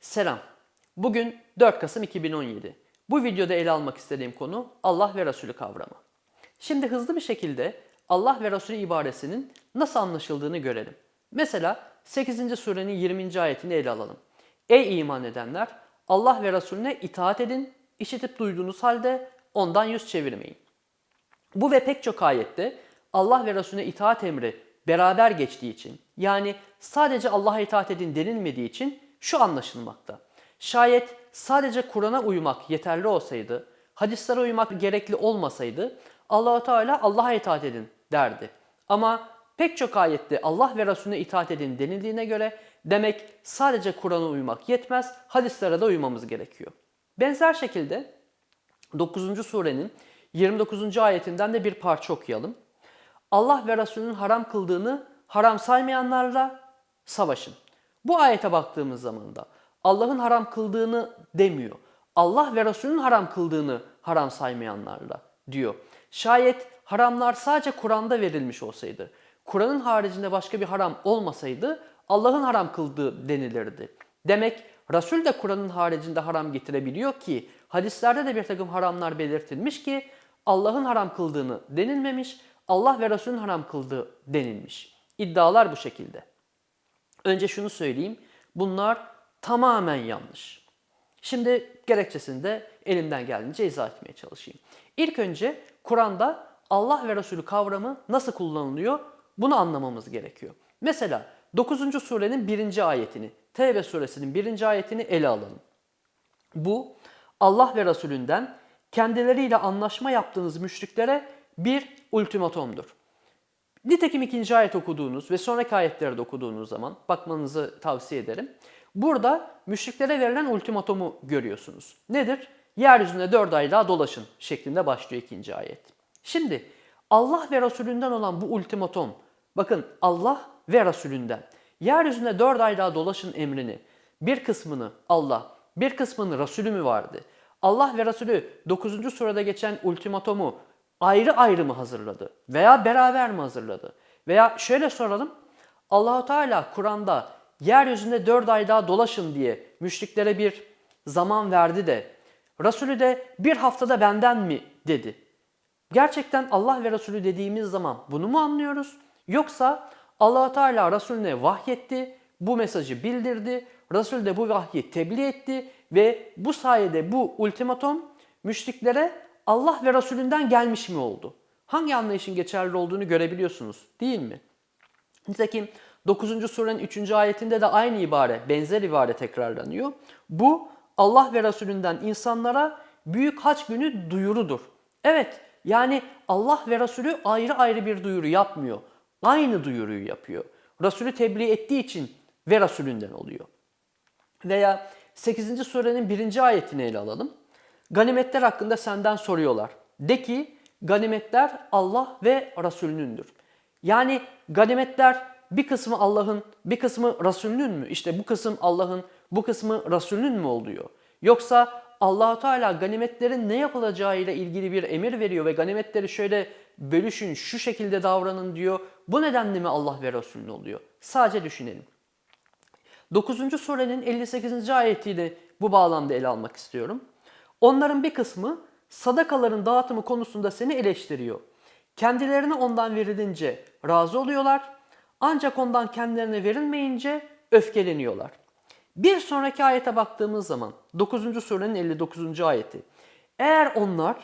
Selam. Bugün 4 Kasım 2017. Bu videoda ele almak istediğim konu Allah ve Resulü kavramı. Şimdi hızlı bir şekilde Allah ve Resulü ibaresinin nasıl anlaşıldığını görelim. Mesela 8. surenin 20. ayetini ele alalım. Ey iman edenler! Allah ve Resulüne itaat edin, işitip duyduğunuz halde ondan yüz çevirmeyin. Bu ve pek çok ayette Allah ve Resulüne itaat emri beraber geçtiği için yani sadece Allah'a itaat edin denilmediği için şu anlaşılmakta. Şayet sadece Kur'an'a uymak yeterli olsaydı, hadislere uymak gerekli olmasaydı allah Teala Allah'a itaat edin derdi. Ama pek çok ayette Allah ve Resulüne itaat edin denildiğine göre demek sadece Kur'an'a uymak yetmez, hadislere de uymamız gerekiyor. Benzer şekilde 9. surenin 29. ayetinden de bir parça okuyalım. Allah ve Resulünün haram kıldığını haram saymayanlarla savaşın. Bu ayete baktığımız zaman da Allah'ın haram kıldığını demiyor. Allah ve Resulünün haram kıldığını haram saymayanlarla diyor. Şayet haramlar sadece Kur'an'da verilmiş olsaydı, Kur'an'ın haricinde başka bir haram olmasaydı Allah'ın haram kıldığı denilirdi. Demek Resul de Kur'an'ın haricinde haram getirebiliyor ki hadislerde de bir takım haramlar belirtilmiş ki Allah'ın haram kıldığını denilmemiş, Allah ve Resul'ün haram kıldığı denilmiş. İddialar bu şekilde. Önce şunu söyleyeyim. Bunlar tamamen yanlış. Şimdi gerekçesini de elimden geldiğince izah etmeye çalışayım. İlk önce Kur'an'da Allah ve Resulü kavramı nasıl kullanılıyor bunu anlamamız gerekiyor. Mesela 9. surenin 1. ayetini, Tevbe suresinin 1. ayetini ele alalım. Bu Allah ve Resulünden kendileriyle anlaşma yaptığınız müşriklere bir ultimatomdur. Nitekim ikinci ayet okuduğunuz ve sonraki ayetleri de okuduğunuz zaman bakmanızı tavsiye ederim. Burada müşriklere verilen ultimatomu görüyorsunuz. Nedir? Yeryüzünde dört ay daha dolaşın şeklinde başlıyor ikinci ayet. Şimdi Allah ve Resulünden olan bu ultimatom, bakın Allah ve Resulünden yeryüzünde dört ay daha dolaşın emrini bir kısmını Allah, bir kısmını Resulü mü vardı? Allah ve Resulü 9. surada geçen ultimatomu ayrı ayrı mı hazırladı veya beraber mi hazırladı? Veya şöyle soralım. Allahu Teala Kur'an'da yeryüzünde dört ay daha dolaşın diye müşriklere bir zaman verdi de Resulü de bir haftada benden mi dedi. Gerçekten Allah ve Resulü dediğimiz zaman bunu mu anlıyoruz? Yoksa allah Teala Resulüne vahyetti, bu mesajı bildirdi, Resul de bu vahyi tebliğ etti ve bu sayede bu ultimatom müşriklere Allah ve Resulünden gelmiş mi oldu? Hangi anlayışın geçerli olduğunu görebiliyorsunuz değil mi? Nitekim 9. surenin 3. ayetinde de aynı ibare, benzer ibare tekrarlanıyor. Bu Allah ve Resulünden insanlara büyük haç günü duyurudur. Evet yani Allah ve Resulü ayrı ayrı bir duyuru yapmıyor. Aynı duyuruyu yapıyor. Resulü tebliğ ettiği için ve Resulünden oluyor. Veya 8. surenin 1. ayetini ele alalım. Ganimetler hakkında senden soruyorlar. De ki ganimetler Allah ve Resulünündür. Yani ganimetler bir kısmı Allah'ın, bir kısmı Resulünün mü? İşte bu kısım Allah'ın, bu kısmı Resulünün mü oluyor? Yoksa Allahu Teala ganimetlerin ne yapılacağıyla ilgili bir emir veriyor ve ganimetleri şöyle bölüşün, şu şekilde davranın diyor. Bu nedenle mi Allah ve Resulün oluyor? Sadece düşünelim. 9. surenin 58. ayetiyle bu bağlamda ele almak istiyorum. Onların bir kısmı sadakaların dağıtımı konusunda seni eleştiriyor. Kendilerine ondan verilince razı oluyorlar. Ancak ondan kendilerine verilmeyince öfkeleniyorlar. Bir sonraki ayete baktığımız zaman 9. surenin 59. ayeti. Eğer onlar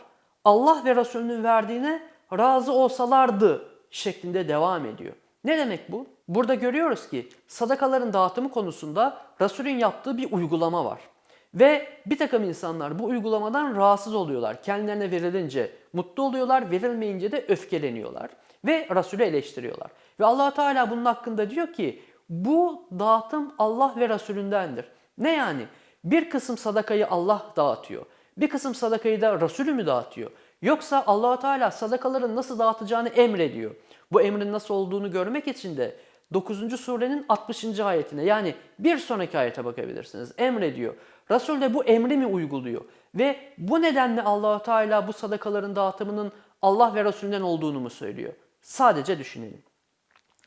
Allah ve Resulünün verdiğine razı olsalardı şeklinde devam ediyor. Ne demek bu? Burada görüyoruz ki sadakaların dağıtımı konusunda Resulün yaptığı bir uygulama var. Ve bir takım insanlar bu uygulamadan rahatsız oluyorlar. Kendilerine verilince mutlu oluyorlar, verilmeyince de öfkeleniyorlar. Ve Resulü eleştiriyorlar. Ve allah Teala bunun hakkında diyor ki bu dağıtım Allah ve Resulündendir. Ne yani? Bir kısım sadakayı Allah dağıtıyor. Bir kısım sadakayı da Resulü mü dağıtıyor? Yoksa allah Teala sadakaların nasıl dağıtacağını emrediyor. Bu emrin nasıl olduğunu görmek için de 9. surenin 60. ayetine yani bir sonraki ayete bakabilirsiniz. Emrediyor. Resul de bu emri mi uyguluyor? Ve bu nedenle allah Teala bu sadakaların dağıtımının Allah ve Resulünden olduğunu mu söylüyor? Sadece düşünelim.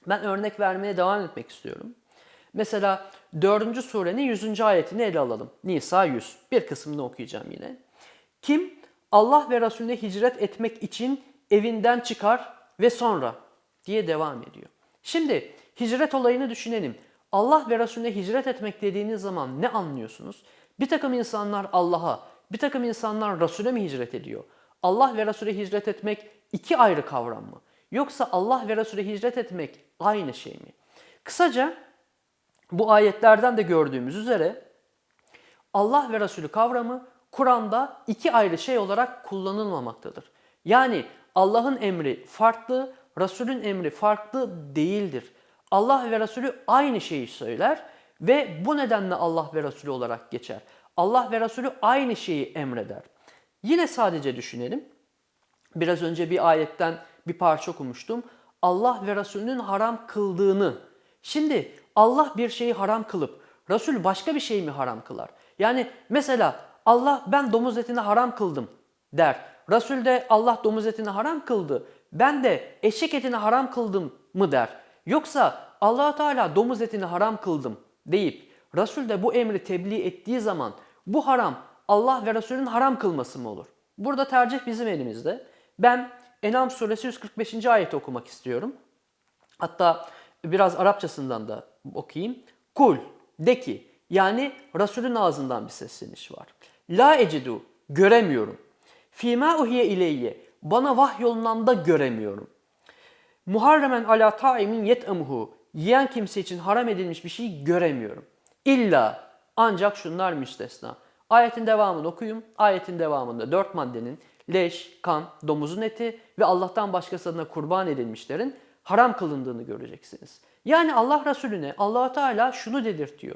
Ben örnek vermeye devam etmek istiyorum. Mesela 4. surenin 100. ayetini ele alalım. Nisa 100. Bir kısmını okuyacağım yine. Kim Allah ve Resulüne hicret etmek için evinden çıkar ve sonra diye devam ediyor. Şimdi hicret olayını düşünelim. Allah ve Resulüne hicret etmek dediğiniz zaman ne anlıyorsunuz? Bir takım insanlar Allah'a, bir takım insanlar Resul'e mi hicret ediyor? Allah ve Resul'e hicret etmek iki ayrı kavram mı? Yoksa Allah ve Resul'e hicret etmek aynı şey mi? Kısaca bu ayetlerden de gördüğümüz üzere Allah ve Resulü kavramı Kur'an'da iki ayrı şey olarak kullanılmamaktadır. Yani Allah'ın emri farklı, Resulün emri farklı değildir. Allah ve Resulü aynı şeyi söyler ve bu nedenle Allah ve Resulü olarak geçer. Allah ve Resulü aynı şeyi emreder. Yine sadece düşünelim. Biraz önce bir ayetten bir parça okumuştum. Allah ve Resulünün haram kıldığını. Şimdi Allah bir şeyi haram kılıp Resul başka bir şeyi mi haram kılar? Yani mesela Allah ben domuz etini haram kıldım der. Resul de Allah domuz etini haram kıldı. Ben de eşek etini haram kıldım mı der. Yoksa allah Teala domuz etini haram kıldım deyip Resul de bu emri tebliğ ettiği zaman bu haram Allah ve Resulün haram kılması mı olur? Burada tercih bizim elimizde. Ben Enam suresi 145. ayeti okumak istiyorum. Hatta biraz Arapçasından da okuyayım. Kul de ki yani Resulün ağzından bir sesleniş var. La ecidu göremiyorum. Fîmâ uhiye ileyye bana vahyolunan da göremiyorum. Muharremen ala taimin yet'amuhu yiyen kimse için haram edilmiş bir şey göremiyorum. İlla ancak şunlar müstesna. Ayetin devamını okuyun. Ayetin devamında dört maddenin leş, kan, domuzun eti ve Allah'tan başkası adına kurban edilmişlerin haram kılındığını göreceksiniz. Yani Allah Resulüne allah Teala şunu dedirtiyor.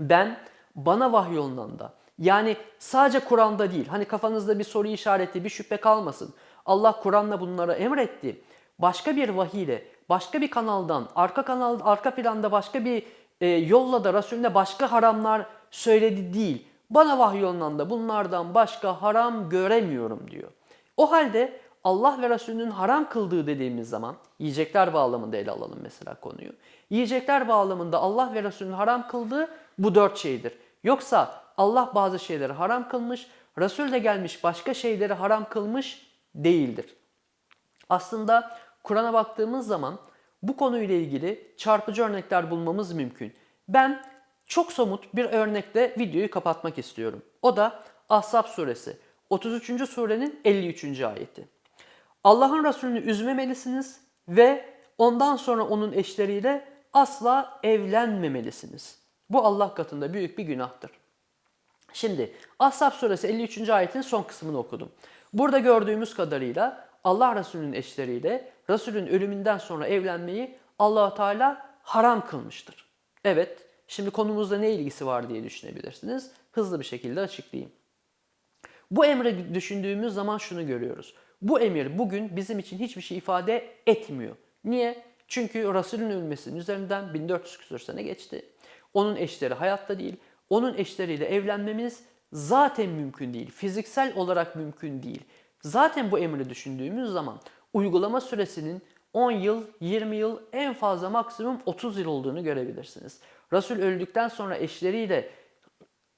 Ben bana vahyolunan da yani sadece Kur'an'da değil hani kafanızda bir soru işareti bir şüphe kalmasın. Allah Kur'an'la bunları emretti. Başka bir vahiyle başka bir kanaldan arka kanal arka planda başka bir e, yolla da Resulüne başka haramlar söyledi değil. Bana vahyolunan da bunlardan başka haram göremiyorum diyor. O halde Allah ve Resulünün haram kıldığı dediğimiz zaman yiyecekler bağlamında ele alalım mesela konuyu. Yiyecekler bağlamında Allah ve Resulünün haram kıldığı bu dört şeydir. Yoksa Allah bazı şeyleri haram kılmış, Resul de gelmiş başka şeyleri haram kılmış değildir. Aslında Kur'an'a baktığımız zaman bu konuyla ilgili çarpıcı örnekler bulmamız mümkün. Ben çok somut bir örnekle videoyu kapatmak istiyorum. O da Ahzab suresi 33. surenin 53. ayeti. Allah'ın Resulünü üzmemelisiniz ve ondan sonra onun eşleriyle asla evlenmemelisiniz. Bu Allah katında büyük bir günahtır. Şimdi Ahzab suresi 53. ayetin son kısmını okudum. Burada gördüğümüz kadarıyla Allah Resulü'nün eşleriyle Resulün ölümünden sonra evlenmeyi allah Teala haram kılmıştır. Evet, şimdi konumuzda ne ilgisi var diye düşünebilirsiniz. Hızlı bir şekilde açıklayayım. Bu emri düşündüğümüz zaman şunu görüyoruz. Bu emir bugün bizim için hiçbir şey ifade etmiyor. Niye? Çünkü Resulün ölmesinin üzerinden 1400 küsur sene geçti. Onun eşleri hayatta değil. Onun eşleriyle evlenmemiz zaten mümkün değil. Fiziksel olarak mümkün değil. Zaten bu emri düşündüğümüz zaman uygulama süresinin 10 yıl, 20 yıl, en fazla maksimum 30 yıl olduğunu görebilirsiniz. Resul öldükten sonra eşleriyle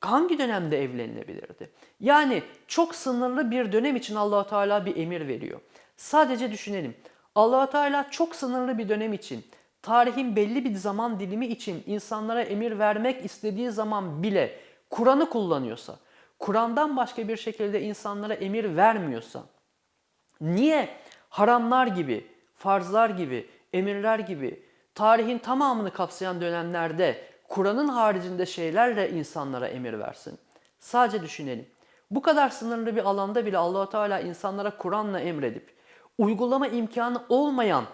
hangi dönemde evlenilebilirdi? Yani çok sınırlı bir dönem için allah Teala bir emir veriyor. Sadece düşünelim. allah Teala çok sınırlı bir dönem için, tarihin belli bir zaman dilimi için insanlara emir vermek istediği zaman bile Kur'an'ı kullanıyorsa, Kur'an'dan başka bir şekilde insanlara emir vermiyorsa, niye haramlar gibi, farzlar gibi, emirler gibi tarihin tamamını kapsayan dönemlerde Kur'an'ın haricinde şeylerle insanlara emir versin. Sadece düşünelim. Bu kadar sınırlı bir alanda bile allah Teala insanlara Kur'an'la emredip uygulama imkanı olmayan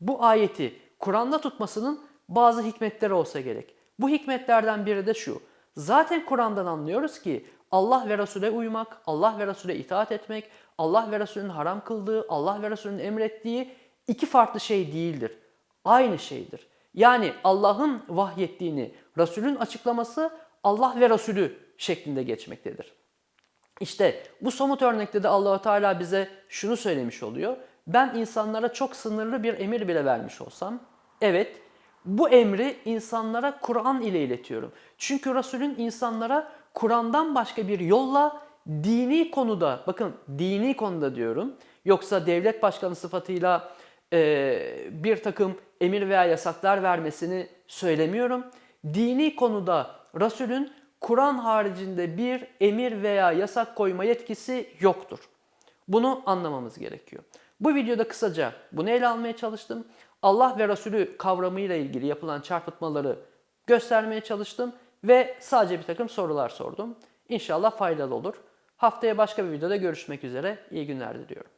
bu ayeti Kur'an'da tutmasının bazı hikmetleri olsa gerek. Bu hikmetlerden biri de şu. Zaten Kur'an'dan anlıyoruz ki Allah ve Resul'e uymak, Allah ve Resul'e itaat etmek, Allah ve Resul'ün haram kıldığı, Allah ve Resul'ün emrettiği iki farklı şey değildir. Aynı şeydir. Yani Allah'ın vahyettiğini, Resul'ün açıklaması Allah ve Resulü şeklinde geçmektedir. İşte bu somut örnekte de Allahu Teala bize şunu söylemiş oluyor. Ben insanlara çok sınırlı bir emir bile vermiş olsam, evet bu emri insanlara Kur'an ile iletiyorum. Çünkü Resulün insanlara Kur'an'dan başka bir yolla dini konuda, bakın dini konuda diyorum, yoksa devlet başkanı sıfatıyla e, bir takım emir veya yasaklar vermesini söylemiyorum. Dini konuda Resulün Kur'an haricinde bir emir veya yasak koyma yetkisi yoktur. Bunu anlamamız gerekiyor. Bu videoda kısaca bunu ele almaya çalıştım. Allah ve Resulü kavramıyla ilgili yapılan çarpıtmaları göstermeye çalıştım ve sadece bir takım sorular sordum. İnşallah faydalı olur. Haftaya başka bir videoda görüşmek üzere. İyi günler diliyorum.